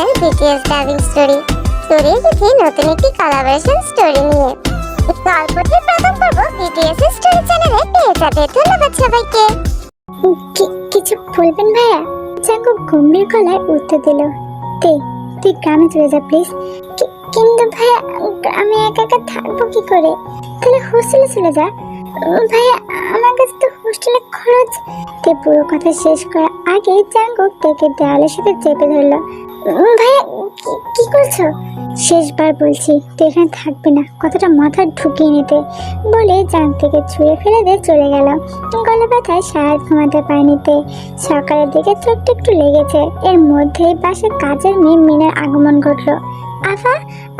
Channel BTS dubbing story story এসেছি নতুন একটি কোলাবোরেশন স্টোরি নিয়ে। গল্পটির প্রথম পর্ব বিটিএস স্টোরি চ্যানেলে পেয়ে যাবে। ধন্যবাদ সবাইকে। কিছু বলবেন ভাইয়া? চাকু গম্ভীর গলায় উত্তর দিল। তে তুই গ্রামে চলে যা প্লিজ কিন্তু ভাইয়া গ্রামে একা একা থাকব কি করে? তাহলে হোস্টেলে চলে যা। ভাইয়া, আমার কাছে তো হোস্টেলে খরচ। তে পুরো কথা শেষ করার আগে জাঙ্গুক তেকে দেওয়ালের সাথে চেপে ধরলো। ভাইয়া, কি- করছ? শেষবার বলছি, তুই এখানে থাকবি না। কথাটা মাথায় ঢুকিয়ে নিতে বলে জান থেকে ছুঁড়ে ফেলে দিয়ে চলে গেল গলা ব্যথায় সারা ঘুমাতে পায়নিতে সকালের দিকে চোখটা একটু লেগেছে। এর মধ্যেই পাশে কাজের মেয়ে মিনার আগমন ঘটলো। আফা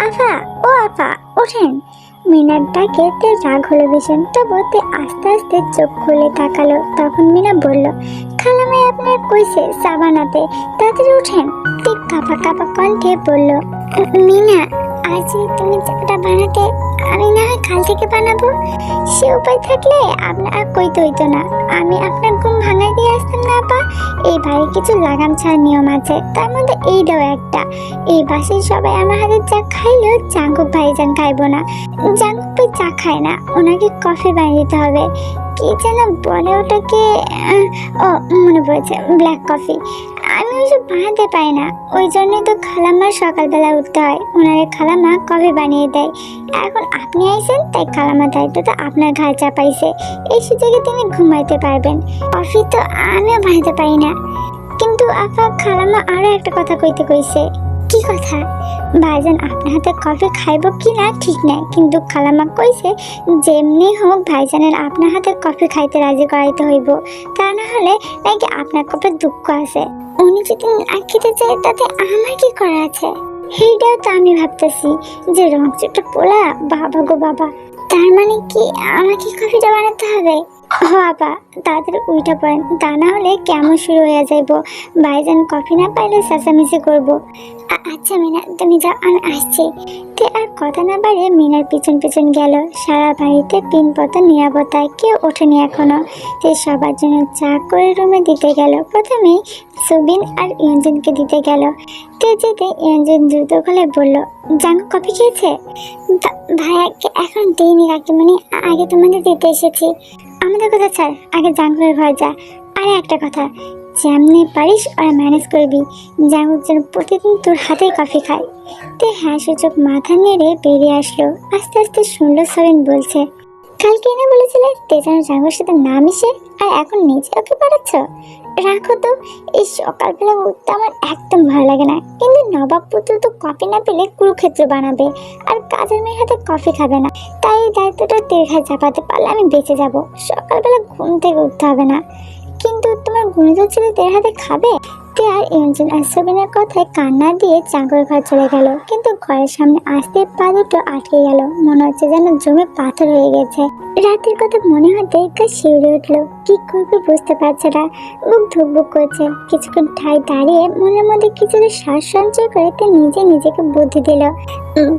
আফা, ও আফা, ওঠেন। মিনার ডাকে রাগ হলো ভীষণ তবু তে আস্তে আস্তে চোখ খুলে তাকালো। তখন মিনা বলল খালামাই আপনার কইছে সাবানাতে? তাড়াতাড়ি উঠেন ঠিক কাপা কাপা কণ্ঠে বলল মিনা, আজ তুমি চাটা বানাতে আমি না হয় কাল থেকে বানাবো। সে উপায় থাকলে আপনার কইতে হইতো না। আমি আপনার ঘুম ভাঙাই দিয়ে আসতাম না, আপা। এই বাড়ি কিছু লাগাম ছাড়া নিয়ম আছে। তার মধ্যে এইটাও একটা। এই বাসে সবাই আমার হাতে চা খাইলেও জাঙ্গুক ভাইজান খাইবো না। জাঙ্গুক ভাই চা খায় না, ওনাকে কফি বানিয়ে দিতে হবে। কি যেন বলে ওটাকে ও, মনে পড়েছে, ব্ল্যাক কফি। ওইসব বানাতে পারি না। ওই জন্যই তো খালাম্মার সকালবেলা উঠতে হয়। ওনারে খালাম্মা কফি বানিয়ে দেয়। এখন আপনি আইছেন তাই খালাম্মার দায়িত্ব তো আপনার ঘাড় চাপাইছে। এই সুযোগে তিনি ঘুমাইতে পারবেন। কফি তো আমিও বানাতে পারি না। কিন্তু আপা, খালাম্মা আরও একটা কথা কইতে কইছে। কি কথা? ভাইজান, আপনার হাতে কফি খাইব কি না ঠিক নাই। কিন্তু খালাম্মা কইছে, যেমনি হোক ভাইজানের আপনার হাতে কফি খাইতে রাজি করাইতে হইব। তা না হলে নাকি আপনার কপে দুঃখ আছে। উনি যদি খেতে চায়, তাতে আমার কি করা আছে? সেইটাও তো আমি ভাবতেছি যে রংচুটা পোলা, বাবা গো বাবা। তার মানে কি আমাকে কফিটা বানাতে হবে? বাবা তাদের উইটা পড়েন। তা না হলে কেমন শুরু হয়ে যাইব? ভাইজান কফি না পাইলে চেঁচামেচি করব। আচ্ছা মিনা, তুমি যাও, আমি আসছি। তে আর কথা না বাড়িয়ে মিনার পিছন পিছন গেল। সারা বাড়িতে পিন পতন নিরাপত্তায় কেউ ওঠেনি এখনও। তে সবার জন্য চা করে রুমে দিতে গেল। প্রথমেই সুবিন আর ইঞ্জিনকে দিতে গেল। তে যেতে ইঞ্জিন দ্রুত গলায় বলল জাঙ্গু কফি খেয়েছে? ভাইয়াকে এখন দিইনি কাকিমণি। আগে তোমাদের দিতে এসেছি। আমাদের কথা ছাড়, আগে জাঙ্গুয়ের ঘর যা। আর একটা কথা, যেমনি পারিস ওরা ম্যানেজ করবি। জাঙ্গুক যেন প্রতিদিন তোর হাতে কফি খায়। তে হ্যাঁ সূচক মাথা নেড়ে বেরিয়ে আসলো। আস্তে আস্তে সুন্দর সবিন বলছে, কালকে এনে বলেছিলে তে যেন জাঙ্গুর সাথে না মিশে, আর এখন নিজে ওকে পাঠাচ্ছ রাখো তো, এই সকালবেলা উঠতে আমার একদম ভালো লাগে না। নবাব তো কফি না পেলে কুরুক্ষেত্র বানাবে আর কাজের মেয়ের হাতে কফি খাবে না। তাই এই দায়িত্বটা দীর্ঘায় ঘায়ে চাপাতে পারলে আমি বেঁচে যাব। সকালবেলা ঘুম থেকে উঠতে হবে না। কিন্তু তোমার গুণিত ছেলে তের হাতে খাবে? আর ইঞ্জিন আর সবিনের কথায় কান্না দিয়ে চাকর ঘর চলে গেল। কিন্তু ঘরের সামনে আসতে পা দুটো আটকে গেল। মনে হচ্ছে যেন জমে পাথর হয়ে গেছে। রাতের কথা মনে হতে গা শিউরে উঠল। কি করবে বুঝতে পারছে না। বুক ধুকবুক করছে। কিছুক্ষণ ঠাই দাঁড়িয়ে মনের মধ্যে কিছুটা শ্বাস সঞ্চয় করে তে নিজে নিজেকে বুদ্ধি দিল।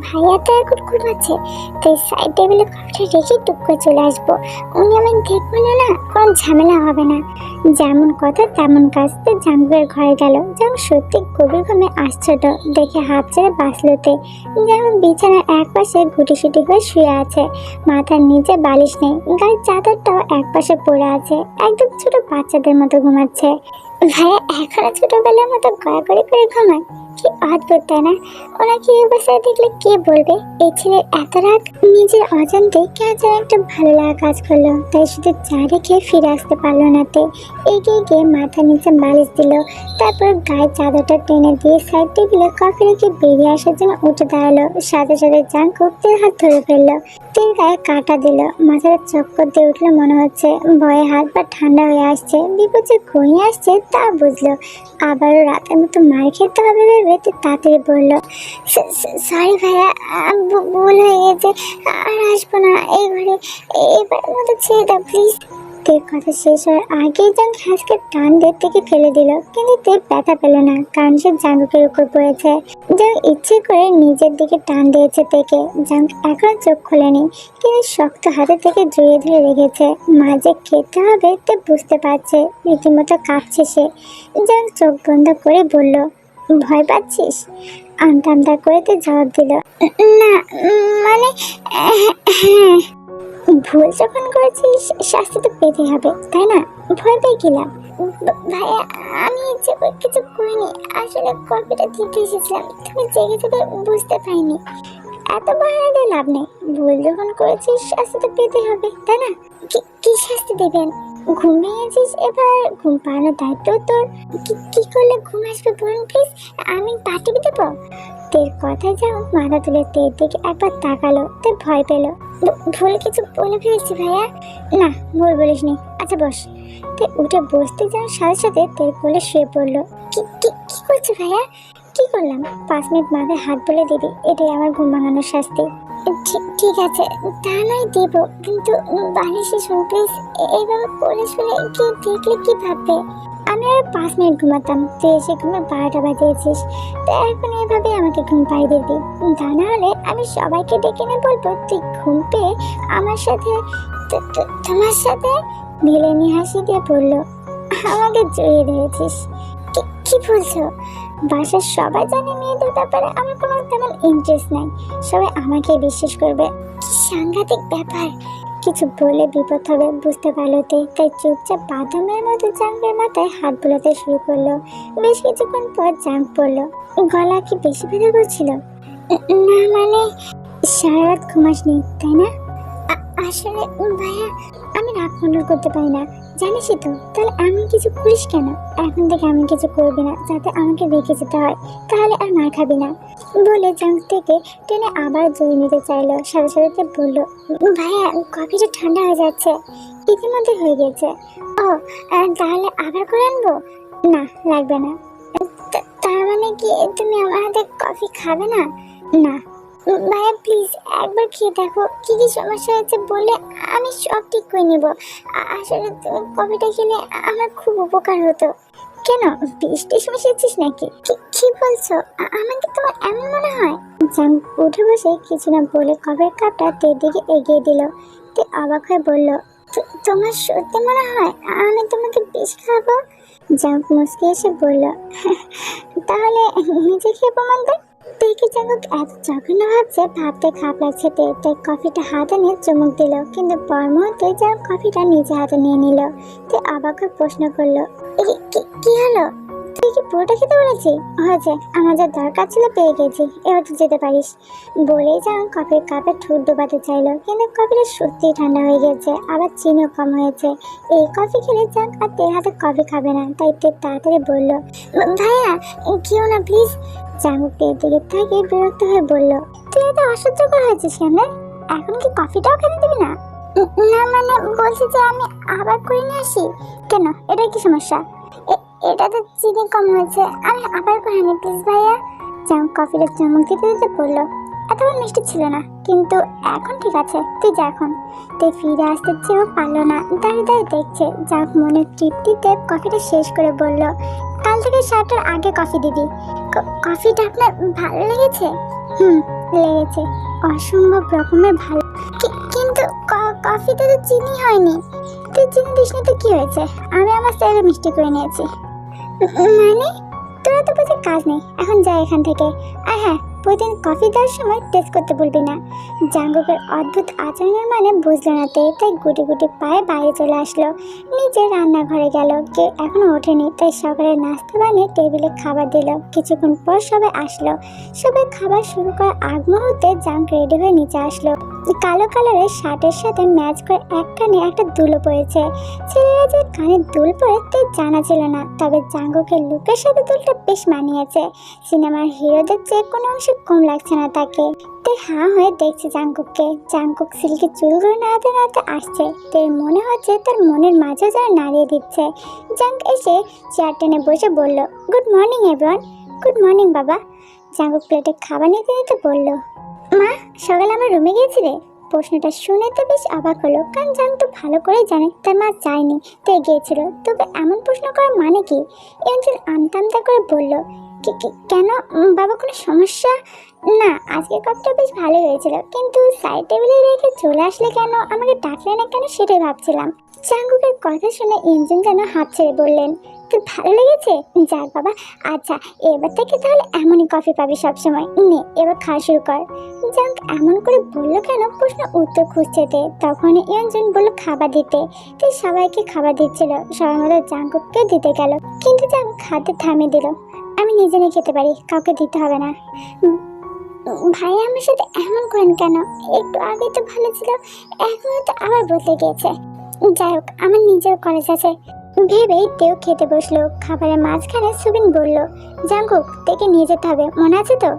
ভাইয়া তো এখন ঘুমাচ্ছে তাই সাইড টেবিলে কফিটা রেখে টুক করে চলে আসব। উনি আমি দেখব না, কোনো ঝামেলা হবে না। যেমন কথা তেমন কাজ। তো জাঙ্গুয়ের ঘরে গেল। যেমন সত্যি গভীর ঘুমে আশ্চর্য। দেখে হাত ছেড়ে বাঁচলোতে। যেমন বিছানার এক পাশে গুটিসুটি হয়ে শুয়ে আছে। মাথার নিচে বালিশ নেই। গায়ের চাদরটাও এক পাশে পড়ে আছে। একদম ছোট বাচ্চাদের মতো ঘুমাচ্ছে। ভাইয়া, এখনও ছোটবেলার মতো গড়াগড়ি করে ঘুমায়? না? দেখলে কে বলবে? এই এত নিজের অজান্তে কে যেন একটা ভালো লাগা কাজ করল। তাই শুধু চা রেখে ফিরে আসতে পারল না তে। এগিয়ে গিয়ে মাথার নিচে বালিশ দিল। তারপর গায়ে চাদরটা টেনে দিয়ে সাইড টেবিলে কফি রেখে বেরিয়ে আসার জন্য উঠে দাঁড়াল। সাথে সাথে জান কুপ্তের হাত ধরে ফেলল। তেল গায়ে কাটা দিল। মাথাটা চক্কর দিয়ে উঠল মনে হচ্ছে। ভয়ে হাত পা ঠান্ডা হয়ে আসছে। বিপদ যে ঘনিয়ে আসছে তা বুঝলো। আবারও রাতের মতো মার খেতে হবে ভেবে তো তাড়াতাড়ি বলল সরি ভাইয়া ভুল হয়ে গেছে, আর আসব না, এই ঘরে এবার মতো ছেড়ে দাও প্লিজ কথা শেষ হওয়ার আগেই জাং হাঁসকে টান দের থেকে ফেলে দিল, কিন্তু তে ব্যথা পেল না, কারণ সে জাঙ্গুকের উপর পড়েছে। জাং ইচ্ছে করে নিজের দিকে টান দিয়েছে তেকে জাং এখন চোখ খোলেনি, কিন্তু শক্ত হাতে থেকে জড়িয়ে ধরে রেখেছে। মাঝে খেতে হবে, তে বুঝতে পারছে, রীতিমতো কাঁপছে সে। জাং চোখ বন্ধ করে বলল ভয় পাচ্ছিস? আমতা আমতা করে তো জবাব দিল। না মানে ভুল যখন করেছিস, শাস্তি তো পেতে হবে, তাই না? ভয় পেয়ে গেলাম ভাইয়া, আমি ইচ্ছে করে কিছু করিনি, আসলে কপিটা দিতে এসেছিলাম, তুমি জেগে থেকে বুঝতে পারিনি। এত বাহানা দিয়ে লাভ নেই। ভুল যখন করেছিস, শাস্তি তো পেতে হবে, তাই না? কি শাস্তি দেবেন? ঘুম ভেঙেছিস এবার? ঘুম পাড়ানোর দায়িত্ব তোর। কি- করলে ঘুম আসবে বলুন প্লিজ আমি পাঠিয়ে দেবো? তের কথায় যাও মাথা তুলে তের দিকে একবার তাকালো তে ভয় পেল। ভুল কিছু বলে ফেলেছি ভাইয়া। না, ভুল বলিস নি আচ্ছা বস। তে উঠে বসতে যাওয়ার সাথে সাথে তের কোলে শুয়ে পড়ল। কি কি কি করছ ভাইয়া? কি করলাম? পাঁচ মিনিট মাথায় হাত বলে দিবি, এটাই আমার ঘুম ভাঙানোর শাস্তি। ঠিক আছে, তা নয় দেব, কিন্তু বালিশে শুন প্লিজ। এইভাবে কোলে শুলে কেউ দেখলে কি ভাববে? আমি আর পাঁচ মিনিট ঘুমাতাম, তুই এসে ঘুমে বারোটা বাজিয়েছিস। তো এখন এভাবে আমাকে ঘুম পাই দিবি। তা না হলে আমি সবাইকে ডেকে নিয়ে বলব, তুই ঘুম পেয়ে আমার সাথে তোমার সাথে? ভিলেনি হাসি দিয়ে বলল, আমাকে জড়িয়ে ধরেছিস। কি- বলছো? বাসার সবাই জানে মেয়েদের ব্যাপারে আমার কোনো তেমন ইন্টারেস্ট নাই। সবাই আমাকে বিশ্বাস করবে। কি সাংঘাতিক ব্যাপার। কিছু বলে বিপদ হবে বুঝতে পারল তে। তাই চুপচাপ বাদামের মতো জাঙ্গের মাথায় হাত বোলাতে শুরু করল। বেশ কিছুক্ষণ পর জাঙ্ক পড়ল। গলা কি বেশি ব্যথা করছিল? না মানে সারা রাত ঘুমাসনি, তাই না? আসলে ভাইয়া আমি রাগ কন্ট্রোল করতে পারি না। জানিসই তো, তাহলে এমন কিছু করিস কেন? এখন থেকে এমন কিছু করবি না, যাতে আমাকে রেখে যেতে হয়। তাহলে আর মার খাবি না। বলে জাঙ্ক থেকে টেনে আবার জড়িয়ে নিতে চাইলো। সাথে সাথে বলল, ভাইয়া কফিটা ঠান্ডা হয়ে যাচ্ছে। ইতিমধ্যে হয়ে গেছে। ও তাহলে আবার করে আনব? না, লাগবে না। তার মানে কি তুমি আমার হাতে কফি খাবে না? না ভাইয়া প্লিজ একবার খেয়ে দেখো। কি কি সমস্যা হয়েছে বলে আমি সব ঠিক করে নেব। আসলে তুমি কফিটা খেলে আমার খুব উপকার হতো। কেন? বৃষ্টি মিশেছিস নাকি? কি- বলছো? আমাকে তোমার এমন মনে হয়? জান, উঠে বসে কিছু না বলে কফির কাপটা তের দিকে এগিয়ে দিল। তে অবাক হয়ে বলল তোমার সত্যি মনে হয় আমি তোমাকে বিষ খাব? জাঙ্ক মুসকে এসে বলল তাহলে নিজে খেয়ে প্রমাণ দে দেখে জাঙ্কুক এত জঘন্য হচ্ছে ভাবতে খাপ লাগছে তাই কফিটা হাতে নিয়ে চুমুক দিল। কিন্তু পর মুহূর্তে যা কফিটা নিজে হাতে নিয়ে নিল। তে অবাক প্রশ্ন করল কি হলো? তুই কি পুরোটা খেতে বলেছি হয়েছে, আমার যা দরকার ছিল পেয়ে গেছি, এবার তুই যেতে পারিস। বলেই যান কফির কাপে ঠুট ডোবাতে চাইলো, কিন্তু কফিটা সত্যিই ঠান্ডা হয়ে গেছে, আবার চিনিও কম হয়েছে। এই কফি খেলে যাক, আর তের হাতে কফি খাবে না, তাই তে তাড়াতাড়ি বলল, ভাইয়া কেউ না প্লিজ জাঙ্গুক তের দিকে থেকে বিরক্ত হয়ে বলল, তুই এত অসহ্যকর হয়েছিস কেন? এখন কি কফিটাও খেতে দিবি না? না মানে বলছি যে আমি আবার করে নিয়ে আসি। কেন? এটা কি সমস্যা? এ- এটাতে চিনি কম হয়েছে। আমি আবার করে আনি প্লিজ ভাইয়া। জাম, কফিটা চমক দিতে দিতে বলল এতক্ষণ মিষ্টি ছিল না, কিন্তু এখন ঠিক আছে, তুই যা এখন। তে ফিরে আসতে চেয়েও পারল না, দাঁড়িয়ে দাঁড়িয়ে দেখছে। যাক, মনে তৃপ্তিতে কফিটা শেষ করে বলল, কাল থেকে সাতটার আগে কফি দিবি। কফিটা আপনার ভালো লেগেছে? হুম, লেগেছে। অসম্ভব রকমের ভালো। কিন্তু কফিতে তো চিনি হয়নি। তুই চিনি দিস তো কি হয়েছে? আমি আমার স্টাইলে মিষ্টি করে নিয়েছি। মানে? তোরা তো বুঝে কাজ নেই। এখন যা এখান থেকে। আর হ্যাঁ প্রতিদিন কফি দেওয়ার সময় টেস্ট করতে বলবি না। জাঙ্গুকের অদ্ভুত আচরণের মানে বুঝলো না তে, তাই গুটি গুটি পায়ে বাইরে চলে আসলো। নিজে রান্নাঘরে গেল। কে এখনও ওঠেনি, তাই সকালে নাস্তা বানিয়ে টেবিলে খাবার দিল। কিছুক্ষণ পর সবাই আসলো। সবাই খাবার শুরু করার আগ মুহূর্তে জাঙ্ক রেডি হয়ে নিচে আসলো। কালো কালারের শার্টের সাথে ম্যাচ করে এক কানে একটা দুলো পড়েছে। ছেলেরা যে কানে দুল পরে তাই জানা ছিল না, তবে জাঙ্গুকের লুকের সাথে দুলটা বেশ মানিয়েছে। সিনেমার হিরোদের চেয়ে কোনো অংশে কম লাগছে না তাকে। তে হাঁ হয়ে দেখছে জাঙ্কুককে জাঙ্কুক সিল্কি চুলগুলো নাড়াতে নাড়াতে আসছে। তে মনে হচ্ছে তার মনের মাঝে যেন নাড়িয়ে দিচ্ছে। জাঙ্ক এসে চেয়ার টেনে বসে বলল, good morning, everyone. Good morning, বাবা। জাঙ্কুক প্লেটে খাবার নিতে নিতে বলল মা, সকালে আমার রুমে গিয়েছিলে? প্রশ্নটা শুনে তো বেশ অবাক হলো, কারণ জান তো ভালো করে জানে, তার মা যায়নি তাই গিয়েছিল তবে এমন প্রশ্ন করার মানে কি? এমন আমতা আমতা করে বলল, "কি- কি- কেন? বাবা, কোনো সমস্যা? না, আজকের কাপটা বেশ ভালো হয়েছিল, কিন্তু সাইড টেবিলে রেখে চলে আসলে কেন? আমাকে ডাকলে না কেন সেটাই ভাবছিলাম। চাঙ্গুকের কথা শুনে ইঞ্জিন যেন হাত ছেড়ে বললেন তো ভালো লেগেছে? যাক বাবা আচ্ছা এবার থেকে তাহলে এমনই কফি পাবি সবসময়। নে, এবার খাওয়া শুরু কর। এমন করে বলল কেন? প্রশ্ন উত্তর খুঁজছে তে তখন ইয়ঞ্জন বলল, খাবার দিতে। তো সবাইকে খাবার দিচ্ছিল। সবার মতো জাঙ্কুককে দিতে গেল। কিন্তু জাঙ্ক খাতে থামিয়ে দিল। আমি নিজে নিয়ে খেতে পারি, কাউকে দিতে হবে না। ভাই, আমার সাথে এমন করেন কেন? একটু আগে তো ভালো ছিল, এখন তো আবার বদলে গিয়েছে। যাই হোক, আমার নিজের কলেজ আছে। ভেবেই তেও খেতে বসল। খাবারের মাঝখানে সুবিন বলল জাঙ্কুক দেখে নিয়ে যেতে হবে। মনে আছে তো?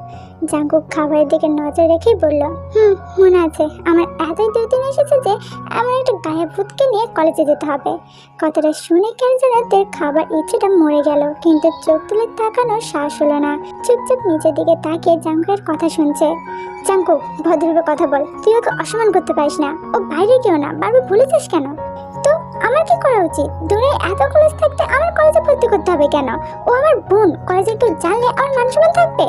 জাঙ্কুক খাবারের দিকে নজর রেখেই বলল, হুম, মনে আছে। আমার এতই দুই দিন এসেছে যে এমন একটা গায়ে ভূতকে নিয়ে কলেজে যেতে হবে। কথাটা শুনে কেন যেন তোর খাবার ইচ্ছেটা মরে গেল, কিন্তু চোখ তুলে তাকানোর সাহস হলো না। চুপচাপ নিচের দিকে তাকিয়ে জাঙ্কুকের কথা শুনছে। জাঙ্কুক ভদ্রভাবে কথা বল। তুই ওকে অসম্মান করতে পারিস না। ও বাইরে কেউ না। বারবার ভুলেছিস কেন? আমার কি করা উচিত? দূরে এত কলেজ থাকতে আমার কলেজে ভর্তি করতে হবে কেন? ও আমার বোন, কলেজে একটু জানলে আমার মান সম্মান থাকবে?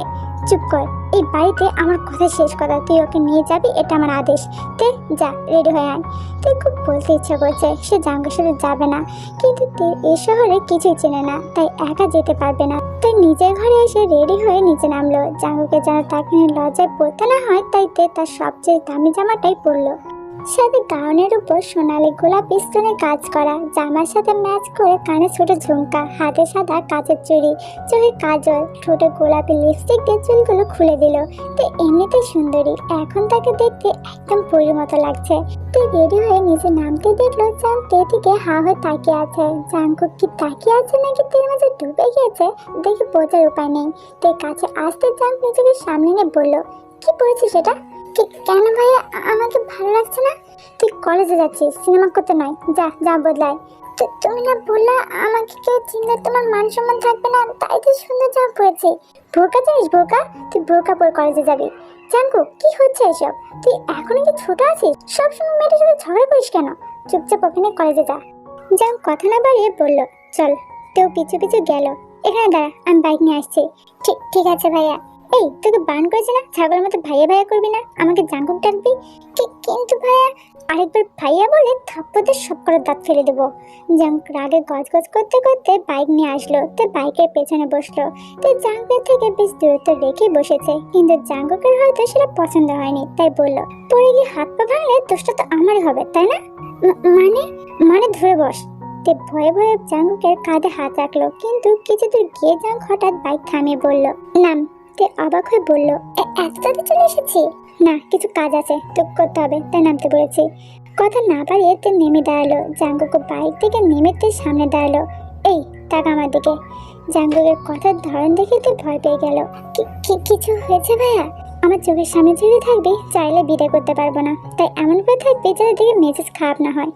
চুপ কর, এই বাড়িতে আমার কথা শেষ কথা তুই ওকে নিয়ে যাবি, এটা আমার আদেশ। তে যা, রেডি হয়ে আয়। তুই খুব বলতে ইচ্ছা করছে, সে জাঙ্গের সাথে যাবে না। কিন্তু তে, এ শহরে কিছুই চেনে না, তাই একা যেতে পারবে না। তাই নিজের ঘরে এসে রেডি হয়ে নিচে নামলো। জাঙ্গুকে যেন তাকে লজ্জায় পড়তে না হয়, তাই তে তার সবচেয়ে দামি জামাটাই পরলো। সাথে গাউনের উপর সোনালি গোলাপি স্টোনে কাজ করা, জামার সাথে ম্যাচ করে কানে ছোট ঝুমকা, হাতে সাদা কাঁচের চুড়ি, চোখে কাজল, ঠোঁটে গোলাপি লিপস্টিক দিয়ে চুলগুলো খুলে দিল। তো এমনিতে সুন্দরী, এখন তাকে দেখতে একদম পরির মতো লাগছে। তো রেডি হয়ে নিচে নামতে দেখল জাং তেদিকে হা হয়ে তাকিয়ে আছে। জাঙ্কুক কি তাকিয়ে আছে নাকি তের মাঝে ডুবে গিয়েছে? দেখে বোঝার উপায় নেই। তে কাছে আসতে জাঙ্ক নিজেকে সামনে নিয়ে বলল, কি পড়েছিস সেটা কেন ভাইয়া আমাকে ভালো লাগছে না। তুই কলেজে যাচ্ছিস, সিনেমা করতে নয়। যা যা বদলায়। তুমি না বললা আমাকে কেউ চিনলে তোমার মান সম্মান থাকবে না, তাই তো সুন্দর জামা পড়েছি বোরকা জানিস, বোরকা? তুই বোরকা পরে কলেজে যাবি। জাঙ্কু কি হচ্ছে এসব? তুই এখনও কি ছোট আছিস? সবসময় মেয়েটার সাথে ঝগড়া করিস কেন? চুপচাপ ওখানে কলেজে যা। জাম কথা না বাড়িয়ে বলল, চল। তেও পিছু পিছু গেল। এখানে দাঁড়া, আমি বাইক নিয়ে আসছি। ঠিক ঠিক আছে ভাইয়া। এই, তোকে বান করেছে না? ছাগলের মতো ভাইয়া ভাইয়া করবি না? আমাকে জাঙ্কুক ডাকবি? কিন্তু ভাইয়া, আরেকবার ভাইয়া বলে থাপ্পদের সব করে দাঁত ফেলে দেবো। জাঙ্ক রাগে গজ গজ করতে করতে বাইক নিয়ে আসলো, তো বাইকের পেছনে বসল। তো জাঙ্কের থেকে বেশ দূরত্ব রেখে বসেছে, কিন্তু জাঙ্কুকের হয়তো সেটা পছন্দ হয়নি, তাই বলল পরে গিয়ে হাত পা ভাঙলে দোষটা তো আমারই হবে, তাই না? মানে মানে ধরে বস। তে ভয়ে ভয়ে জাঙ্কুকের কাঁধে হাত রাখল, কিন্তু কিছু দূর গিয়ে জাঙ্ক হঠাৎ বাইক থামিয়ে বলল, নাম তে অবাক হয়ে বলল, "এ- এত তাড়াতাড়ি চলে এসেছি? না, কিছু কাজ আছে তো করতে হবে, তাই নামতে বলেছি। কথা না বাড়িয়ে তে নেমে দাঁড়াল। জাঙ্গুকো বাইক থেকে নেমে তে সামনে দাঁড়াল। এই টাকা আমার দিকে। জাঙ্গুকের কথার ধরন দেখে তে ভয় পেয়ে গেল। "কি- কি- কিছু হয়েছে ভাইয়া? আমার চোখের সামনে যদি থাকবি, চাইলে বিদায় করতে পারব না। তাই এমন করে থাকবি যাতে দেখে মেজাজ খারাপ না হয়।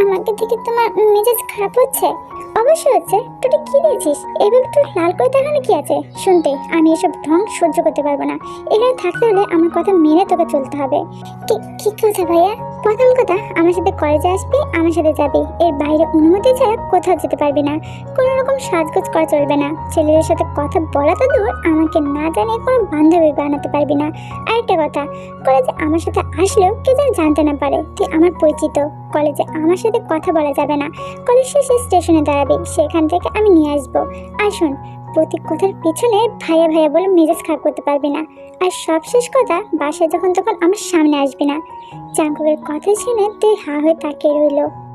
আমাকে দেখে তোমার মেজাজ খারাপ হচ্ছে? অবশ্যই হচ্ছে তোটা কি দিয়েছিস এভাবে তোর লাল করে দেখানো কি আছে? শুনতে, আমি এসব ঢং সহ্য করতে পারব না। এখানে থাকতে হলে আমার কথা মেনে তোকে চলতে হবে। কি কি কথা ভাইয়া? প্রথম কথা, আমার সাথে কলেজে আসবি, আমার সাথে যাবি। এর বাইরে অনুমতি ছাড়া কোথাও যেতে পারবি না। কোনো রকম সাজগোজ করা চলবে না। ছেলেদের সাথে কথা বলা তো দূর, আমাকে না জানিয়ে কোনো বান্ধবী বানাতে পারবি না। আরেকটা কথা কলেজে আমার সাথে আসলেও কেউ যেন জানতে না পারে, তুই আমার পরিচিত। কলেজে আমার সাথে কথা বলা যাবে না। কলেজ শেষে স্টেশনে দাঁড়াবি, সেখান থেকে আমি নিয়ে আসব। আর শোন প্রতি কথার পিছনে ভাইয়া ভাইয়া বলে মেজাজ খারাপ করতে পারবি না। আর সবশেষ কথা, বাসায় যখন তখন আমার সামনে আসবি না। জাঙ্কুকের কথা শুনে তুই হা হয়ে তাকিয়ে রইল।